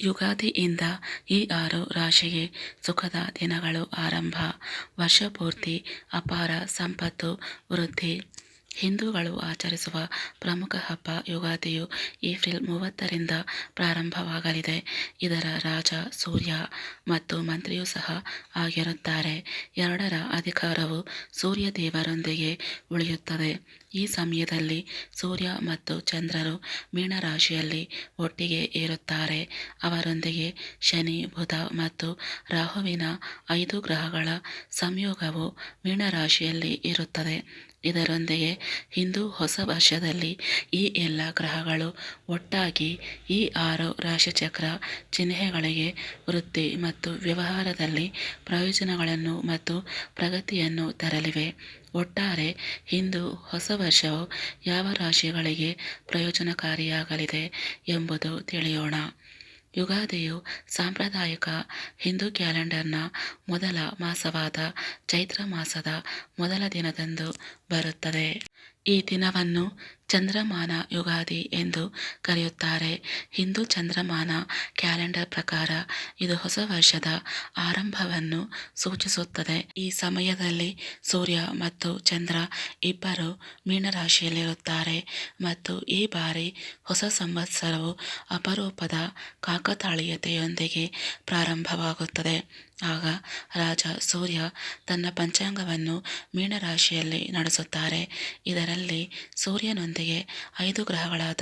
ಯುಗಾದಿಯಿಂದ ಈ ಆರು ರಾಶಿಗೆ ಸುಖದ ದಿನಗಳು ಆರಂಭ. ವರ್ಷಪೂರ್ತಿ ಅಪಾರ ಸಂಪತ್ತು ವೃದ್ಧಿ. ಹಿಂದೂಗಳು ಆಚರಿಸುವ ಪ್ರಮುಖ ಹಬ್ಬ ಯುಗಾದಿಯು ಏಪ್ರಿಲ್ ಮೂವತ್ತರಿಂದ ಪ್ರಾರಂಭವಾಗಲಿದೆ. ಇದರ ರಾಜ ಸೂರ್ಯ ಮತ್ತು ಮಂತ್ರಿಯೂ ಸಹ ಆಗಿರುತ್ತಾರೆ. ಎರಡರ ಅಧಿಕಾರವು ಸೂರ್ಯ ದೇವರೊಂದಿಗೆ ಉಳಿಯುತ್ತದೆ. ಈ ಸಮಯದಲ್ಲಿ ಸೂರ್ಯ ಮತ್ತು ಚಂದ್ರರು ಮೀನರಾಶಿಯಲ್ಲಿ ಒಟ್ಟಿಗೆ ಇರುತ್ತಾರೆ ಅವರೊಂದಿಗೆ ಶನಿ, ಬುಧ ಮತ್ತು ರಾಹುವಿನ ಐದು ಗ್ರಹಗಳ ಸಂಯೋಗವು ಮೀನರಾಶಿಯಲ್ಲಿ ಇರುತ್ತದೆ. ಇದರೊಂದಿಗೆ ಹಿಂದೂ ಹೊಸ ವರ್ಷದಲ್ಲಿ ಈ ಎಲ್ಲ ಗ್ರಹಗಳು ಒಟ್ಟಾಗಿ ಈ ಆರು ರಾಶಿಚಕ್ರ ಚಿಹ್ನೆಗಳಿಗೆ ವೃತ್ತಿ ಮತ್ತು ವ್ಯವಹಾರದಲ್ಲಿ ಪ್ರಯೋಜನಗಳನ್ನು ಮತ್ತು ಪ್ರಗತಿಯನ್ನು ತರಲಿವೆ. ಒಟ್ಟಾರೆ ಹಿಂದೂ ಹೊಸ ವರ್ಷವು ಯಾವ ರಾಶಿಗಳಿಗೆ ಪ್ರಯೋಜನಕಾರಿಯಾಗಲಿದೆ ಎಂಬುದು ತಿಳಿಯೋಣ. ಯುಗಾದಿಯು ಸಾಂಪ್ರದಾಯಿಕ ಹಿಂದೂ ಕ್ಯಾಲೆಂಡರ್ನ ಮೊದಲ ಮಾಸವಾದ ಚೈತ್ರ ಮಾಸದ ಮೊದಲ ದಿನದಂದು ಬರುತ್ತದೆ. ಈ ದಿನವನ್ನು ಚಂದ್ರಮಾನ ಯುಗಾದಿ ಎಂದು ಕರೆಯುತ್ತಾರೆ. ಹಿಂದೂ ಚಂದ್ರಮಾನ ಕ್ಯಾಲೆಂಡರ್ ಪ್ರಕಾರ ಇದು ಹೊಸ ವರ್ಷದ ಆರಂಭವನ್ನು ಸೂಚಿಸುತ್ತದೆ. ಈ ಸಮಯದಲ್ಲಿ ಸೂರ್ಯ ಮತ್ತು ಚಂದ್ರ ಇಬ್ಬರು ಮೀನರಾಶಿಯಲ್ಲಿರುತ್ತಾರೆ ಮತ್ತು ಈ ಬಾರಿ ಹೊಸ ಸಂವತ್ಸರವು ಅಪರೂಪದ ಕಾಕತಾಳೀಯತೆಯೊಂದಿಗೆ ಪ್ರಾರಂಭವಾಗುತ್ತದೆ. ಆಗ ರಾಜ ಸೂರ್ಯ ತನ್ನ ಪಂಚಾಂಗವನ್ನು ಮೀನರಾಶಿಯಲ್ಲಿ ನಡೆಸುತ್ತಾರೆ. ಇದರಲ್ಲಿ ಸೂರ್ಯನೊಂದಿಗೆ ಐದು ಗ್ರಹಗಳಾದ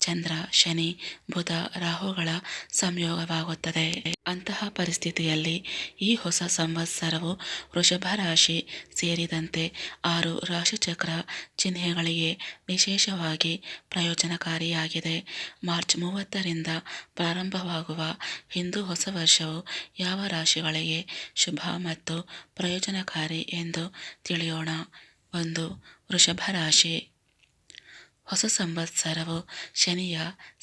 ಚಂದ್ರ, ಶನಿ, ಬುಧ, ರಾಹುಗಳ ಸಂಯೋಗವಾಗುತ್ತದೆ. ಅಂತಹ ಪರಿಸ್ಥಿತಿಯಲ್ಲಿ ಈ ಹೊಸ ಸಂವತ್ಸರವು ವೃಷಭ ರಾಶಿ ಸೇರಿದಂತೆ ಆರು ರಾಶಿಚಕ್ರ ಚಿಹ್ನೆಗಳಿಗೆ ವಿಶೇಷವಾಗಿ ಪ್ರಯೋಜನಕಾರಿಯಾಗಿದೆ. ಮಾರ್ಚ್ ಮೂವತ್ತರಿಂದ ಪ್ರಾರಂಭವಾಗುವ ಹಿಂದೂ ಹೊಸ ವರ್ಷವು ಯಾವ ರಾಶಿಗಳಿಗೆ ಶುಭ ಮತ್ತು ಪ್ರಯೋಜನಕಾರಿ ಎಂದು ತಿಳಿಯೋಣ. ಒಂದು, ವೃಷಭ ರಾಶಿ. ಹೊಸ ಸಂವತ್ಸರವು ಶನಿಯ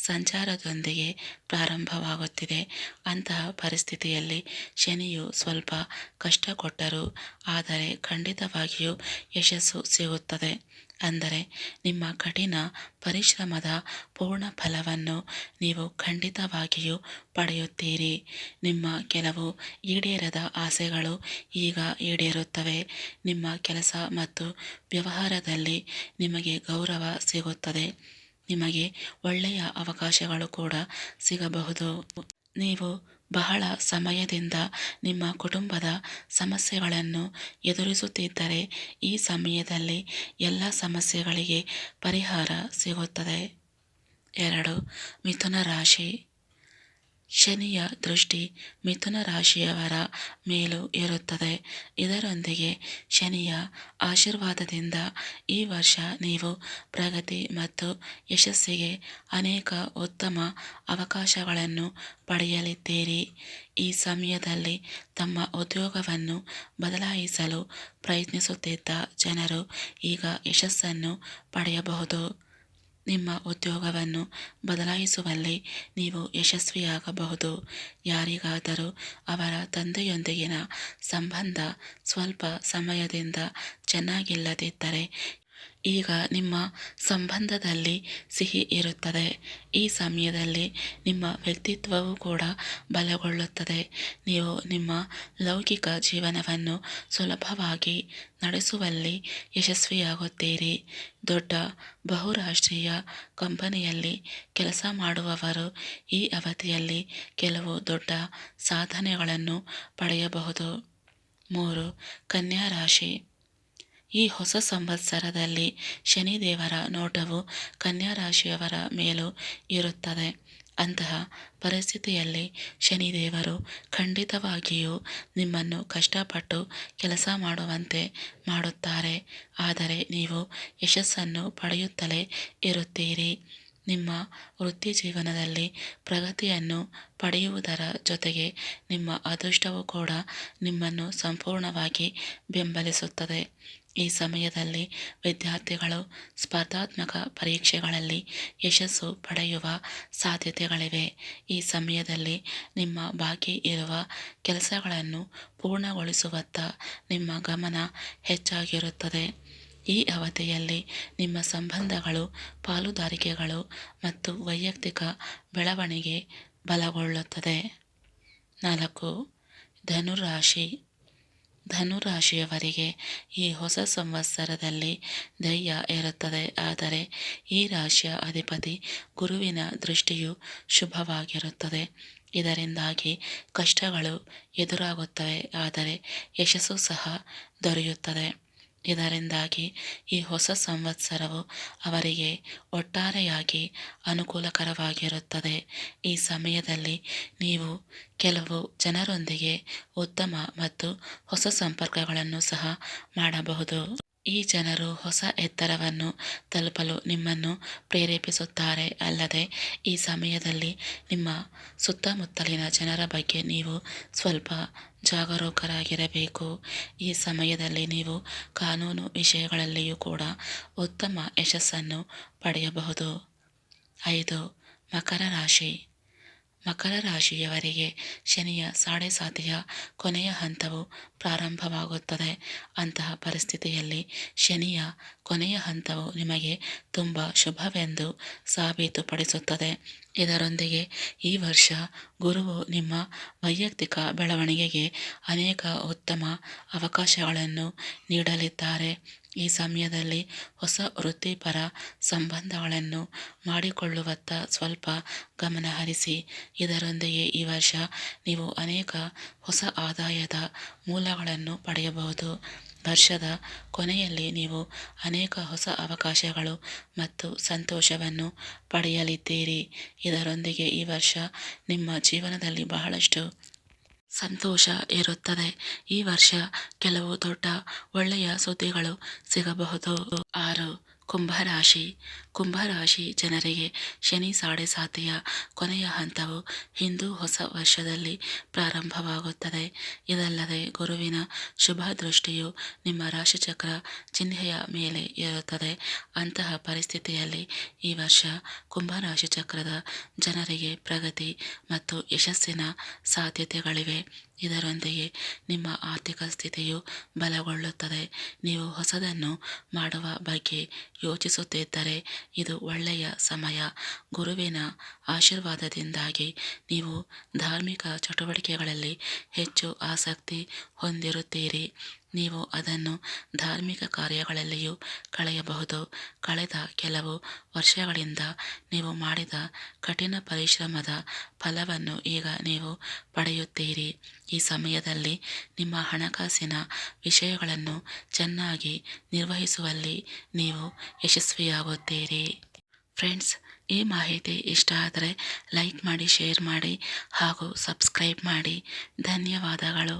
ಸಂಚಾರದೊಂದಿಗೆ ಪ್ರಾರಂಭವಾಗುತ್ತಿದೆ. ಅಂತಹ ಪರಿಸ್ಥಿತಿಯಲ್ಲಿ ಶನಿಯು ಸ್ವಲ್ಪ ಕಷ್ಟ ಕೊಟ್ಟರೂ ಆದರೆ ಖಂಡಿತವಾಗಿಯೂ ಯಶಸ್ಸು ಸಿಗುತ್ತದೆ. ಅಂದರೆ ನಿಮ್ಮ ಕಠಿಣ ಪರಿಶ್ರಮದ ಪೂರ್ಣ ಫಲವನ್ನು ನೀವು ಖಂಡಿತವಾಗಿಯೂ ಪಡೆಯುತ್ತೀರಿ. ನಿಮ್ಮ ಕೆಲವು ಈಡೇರದ ಆಸೆಗಳು ಈಗ ಈಡೇರುತ್ತವೆ. ನಿಮ್ಮ ಕೆಲಸ ಮತ್ತು ವ್ಯವಹಾರದಲ್ಲಿ ನಿಮಗೆ ಗೌರವ ಸಿಗುತ್ತದೆ. ನಿಮಗೆ ಒಳ್ಳೆಯ ಅವಕಾಶಗಳು ಕೂಡ ಸಿಗಬಹುದು. ನೀವು ಬಹಳ ಸಮಯದಿಂದ ನಿಮ್ಮ ಕುಟುಂಬದ ಸಮಸ್ಯೆಗಳನ್ನು ಎದುರಿಸುತ್ತಿದ್ದರೆ ಈ ಸಮಯದಲ್ಲಿ ಎಲ್ಲ ಸಮಸ್ಯೆಗಳಿಗೆ ಪರಿಹಾರ ಸಿಗುತ್ತದೆ. ಎರಡು ಮಿಥುನ ರಾಶಿ. ಶನಿಯ ದೃಷ್ಟಿ ಮಿಥುನ ರಾಶಿಯವರ ಮೇಲೂ ಇರುತ್ತದೆ. ಇದರೊಂದಿಗೆ ಶನಿಯ ಆಶೀರ್ವಾದದಿಂದ ಈ ವರ್ಷ ನೀವು ಪ್ರಗತಿ ಮತ್ತು ಯಶಸ್ಸಿಗೆ ಅನೇಕ ಉತ್ತಮ ಅವಕಾಶಗಳನ್ನು ಪಡೆಯಲಿದ್ದೀರಿ. ಈ ಸಮಯದಲ್ಲಿ ತಮ್ಮ ಉದ್ಯೋಗವನ್ನು ಬದಲಾಯಿಸಲು ಪ್ರಯತ್ನಿಸುತ್ತಿದ್ದ ಜನರು ಈಗ ಯಶಸ್ಸನ್ನು ಪಡೆಯಬಹುದು. ನಿಮ್ಮ ಉದ್ಯೋಗವನ್ನು ಬದಲಾಯಿಸುವಲ್ಲಿ ನೀವು ಯಶಸ್ವಿಯಾಗಬಹುದು. ಯಾರಿಗಾದರೂ ಅವರ ತಂದೆಯೊಂದಿಗಿನ ಸಂಬಂಧ ಸ್ವಲ್ಪ ಸಮಯದಿಂದ ಚೆನ್ನಾಗಿಲ್ಲದಿದ್ದರೆ ಈಗ ನಿಮ್ಮ ಸಂಬಂಧದಲ್ಲಿ ಸಿಹಿ ಇರುತ್ತದೆ. ಈ ಸಮಯದಲ್ಲಿ ನಿಮ್ಮ ವ್ಯಕ್ತಿತ್ವವು ಕೂಡ ಬಲಗೊಳ್ಳುತ್ತದೆ. ನೀವು ನಿಮ್ಮ ಲೌಕಿಕ ಜೀವನವನ್ನು ಸುಲಭವಾಗಿ ನಡೆಸುವಲ್ಲಿ ಯಶಸ್ವಿಯಾಗುತ್ತೀರಿ. ದೊಡ್ಡ ಬಹುರಾಷ್ಟ್ರೀಯ ಕಂಪನಿಯಲ್ಲಿ ಕೆಲಸ ಮಾಡುವವರು ಈ ಅವಧಿಯಲ್ಲಿ ಕೆಲವು ದೊಡ್ಡ ಸಾಧನೆಗಳನ್ನು ಪಡೆಯಬಹುದು. ಮೂರು, ಕನ್ಯಾ ರಾಶಿ. ಈ ಹೊಸ ಸಂವತ್ಸರದಲ್ಲಿ ಶನಿದೇವರ ನೋಟವು ಕನ್ಯಾ ರಾಶಿಯವರ ಮೇಲೂ ಇರುತ್ತದೆ. ಅಂತಹ ಪರಿಸ್ಥಿತಿಯಲ್ಲಿ ಶನಿದೇವರು ಖಂಡಿತವಾಗಿಯೂ ನಿಮ್ಮನ್ನು ಕಷ್ಟಪಟ್ಟು ಕೆಲಸ ಮಾಡುವಂತೆ ಮಾಡುತ್ತಾರೆ. ಆದರೆ ನೀವು ಯಶಸ್ಸನ್ನು ಪಡೆಯುತ್ತಲೇ ಇರುತ್ತೀರಿ. ನಿಮ್ಮ ವೃತ್ತಿ ಜೀವನದಲ್ಲಿ ಪ್ರಗತಿಯನ್ನು ಪಡೆಯುವುದರ ಜೊತೆಗೆ ನಿಮ್ಮ ಅದೃಷ್ಟವು ಕೂಡ ನಿಮ್ಮನ್ನು ಸಂಪೂರ್ಣವಾಗಿ ಬೆಂಬಲಿಸುತ್ತದೆ. ಈ ಸಮಯದಲ್ಲಿ ವಿದ್ಯಾರ್ಥಿಗಳು ಸ್ಪರ್ಧಾತ್ಮಕ ಪರೀಕ್ಷೆಗಳಲ್ಲಿ ಯಶಸ್ಸು ಪಡೆಯುವ ಸಾಧ್ಯತೆಗಳಿವೆ. ಈ ಸಮಯದಲ್ಲಿ ನಿಮ್ಮ ಬಾಕಿ ಇರುವ ಕೆಲಸಗಳನ್ನು ಪೂರ್ಣಗೊಳಿಸುವತ್ತ ನಿಮ್ಮ ಗಮನ ಹೆಚ್ಚಾಗಿರುತ್ತದೆ. ಈ ಅವಧಿಯಲ್ಲಿ ನಿಮ್ಮ ಸಂಬಂಧಗಳು, ಪಾಲುದಾರಿಕೆಗಳು ಮತ್ತು ವೈಯಕ್ತಿಕ ಬೆಳವಣಿಗೆ ಬಲಗೊಳ್ಳುತ್ತದೆ. ನಾಲ್ಕು, ಧನುರಾಶಿ. ಧನುರಾಶಿಯವರಿಗೆ ಈ ಹೊಸ ಸಂವತ್ಸರದಲ್ಲಿ ಧೈರ್ಯ ಇರುತ್ತದೆ ಆದರೆ ಈ ರಾಶಿಯ ಅಧಿಪತಿ ಗುರುವಿನ ದೃಷ್ಟಿಯು ಶುಭವಾಗಿರುತ್ತದೆ. ಇದರಿಂದಾಗಿ ಕಷ್ಟಗಳು ಎದುರಾಗುತ್ತವೆ. ಆದರೆ ಯಶಸ್ಸು ಸಹ ದೊರೆಯುತ್ತದೆ. ಇದರಿಂದಾಗಿ ಈ ಹೊಸ ಸಂವತ್ಸರವು ಅವರಿಗೆ ಒಟ್ಟಾರೆಯಾಗಿ ಅನುಕೂಲಕರವಾಗಿರುತ್ತದೆ. ಈ ಸಮಯದಲ್ಲಿ ನೀವು ಕೆಲವು ಜನರೊಂದಿಗೆ ಉತ್ತಮ ಮತ್ತು ಹೊಸ ಸಂಪರ್ಕಗಳನ್ನು ಸಹ ಮಾಡಬಹುದು. ಈ ಜನರು ಹೊಸ ಎತ್ತರವನ್ನು ತಲುಪಲು ನಿಮ್ಮನ್ನು ಪ್ರೇರೇಪಿಸುತ್ತಾರೆ. ಅಲ್ಲದೆ ಈ ಸಮಯದಲ್ಲಿ ನಿಮ್ಮ ಸುತ್ತಮುತ್ತಲಿನ ಜನರ ಬಗ್ಗೆ ನೀವು ಸ್ವಲ್ಪ ಜಾಗರೂಕರಾಗಿರಬೇಕು. ಈ ಸಮಯದಲ್ಲಿ ನೀವು ಕಾನೂನು ವಿಷಯಗಳಲ್ಲಿಯೂ ಕೂಡ ಉತ್ತಮ ಯಶಸ್ಸನ್ನು ಪಡೆಯಬಹುದು. ಐದು ಮಕರ ರಾಶಿ. ಮಕರ ರಾಶಿಯವರಿಗೆ ಶನಿಯ ಸಾಡೆ ಸಾತಿಯ ಕೊನೆಯ ಹಂತವು ಪ್ರಾರಂಭವಾಗುತ್ತದೆ. ಅಂತಹ ಪರಿಸ್ಥಿತಿಯಲ್ಲಿ ಶನಿಯ ಕೊನೆಯ ಹಂತವು ನಿಮಗೆ ತುಂಬ ಶುಭವೆಂದು ಸಾಬೀತುಪಡಿಸುತ್ತದೆ. ಇದರೊಂದಿಗೆ ಈ ವರ್ಷ ಗುರುವು ನಿಮ್ಮ ವೈಯಕ್ತಿಕ ಬೆಳವಣಿಗೆಗೆ ಅನೇಕ ಉತ್ತಮ ಅವಕಾಶಗಳನ್ನು ನೀಡಲಿದ್ದಾರೆ. ಈ ಸಮಯದಲ್ಲಿ ಹೊಸ ವೃತ್ತಿಪರ ಸಂಬಂಧಗಳನ್ನು ಮಾಡಿಕೊಳ್ಳುವತ್ತ ಸ್ವಲ್ಪ ಗಮನಹರಿಸಿ ಇದರೊಂದಿಗೆ ಈ ವರ್ಷ ನೀವು ಅನೇಕ ಹೊಸ ಆದಾಯದ ಮೂಲಗಳನ್ನು ಪಡೆಯಬಹುದು. ವರ್ಷದ ಕೊನೆಯಲ್ಲಿ ನೀವು ಅನೇಕ ಹೊಸ ಅವಕಾಶಗಳು ಮತ್ತು ಸಂತೋಷವನ್ನು ಪಡೆಯಲಿದ್ದೀರಿ. ಇದರೊಂದಿಗೆ ಈ ವರ್ಷ ನಿಮ್ಮ ಜೀವನದಲ್ಲಿ ಬಹಳಷ್ಟು ಸಂತೋಷ ಇರುತ್ತದೆ. ಈ ವರ್ಷ ಕೆಲವು ದೊಡ್ಡ ಒಳ್ಳೆಯ ಸುದ್ದಿಗಳು ಸಿಗಬಹುದು. ಆರು, ಕುಂಭರಾಶಿ. ಕುಂಭರಾಶಿ ಜನರಿಗೆ ಶನಿ ಸಾಡೆ ಸಾತಿಯ ಕೊನೆಯ ಹಂತವು ಹಿಂದೂ ಹೊಸ ವರ್ಷದಲ್ಲಿ ಪ್ರಾರಂಭವಾಗುತ್ತದೆ. ಇದಲ್ಲದೆ ಗುರುವಿನ ಶುಭ ದೃಷ್ಟಿಯು ನಿಮ್ಮ ರಾಶಿಚಕ್ರ ಚಿಹ್ನೆಯ ಮೇಲೆ ಇರುತ್ತದೆ ಅಂತಹ ಪರಿಸ್ಥಿತಿಯಲ್ಲಿ ಈ ವರ್ಷ ಕುಂಭರಾಶಿ ಚಕ್ರದ ಜನರಿಗೆ ಪ್ರಗತಿ ಮತ್ತು ಯಶಸ್ಸಿನ ಸಾಧ್ಯತೆಗಳಿವೆ. ಇದರೊಂದಿಗೆ ನಿಮ್ಮ ಆರ್ಥಿಕ ಸ್ಥಿತಿಯು ಬಲಗೊಳ್ಳುತ್ತದೆ. ನೀವು ಹೊಸದನ್ನು ಮಾಡುವ ಬಗ್ಗೆ ಯೋಚಿಸುತ್ತಿದ್ದರೆ ಇದು ಒಳ್ಳೆಯ ಸಮಯ. ಗುರುವಿನ ಆಶೀರ್ವಾದದಿಂದಾಗಿ ನೀವು ಧಾರ್ಮಿಕ ಚಟುವಟಿಕೆಗಳಲ್ಲಿ ಹೆಚ್ಚು ಆಸಕ್ತಿ ಹೊಂದಿರುತ್ತೀರಿ. ನೀವು ಅದನ್ನು ಧಾರ್ಮಿಕ ಕಾರ್ಯಗಳಲ್ಲಿಯೂ ಕಳೆಯಬಹುದು. ಕಳೆದ ಕೆಲವು ವರ್ಷಗಳಿಂದ ನೀವು ಮಾಡಿದ ಕಠಿಣ ಪರಿಶ್ರಮದ ಫಲವನ್ನು ಈಗ ನೀವು ಪಡೆಯುತ್ತೀರಿ. ಈ ಸಮಯದಲ್ಲಿ ನಿಮ್ಮ ಹಣಕಾಸಿನ ವಿಷಯಗಳನ್ನು ಚೆನ್ನಾಗಿ ನಿರ್ವಹಿಸುವಲ್ಲಿ ನೀವು ಯಶಸ್ವಿಯಾಗುತ್ತೀರಿ. ಫ್ರೆಂಡ್ಸ್, ಈ ಮಾಹಿತಿ ಇಷ್ಟ ಆದರೆ ಲೈಕ್ ಮಾಡಿ, ಶೇರ್ ಮಾಡಿ ಹಾಗೂ ಸಬ್ಸ್ಕ್ರೈಬ್ ಮಾಡಿ. ಧನ್ಯವಾದಗಳು.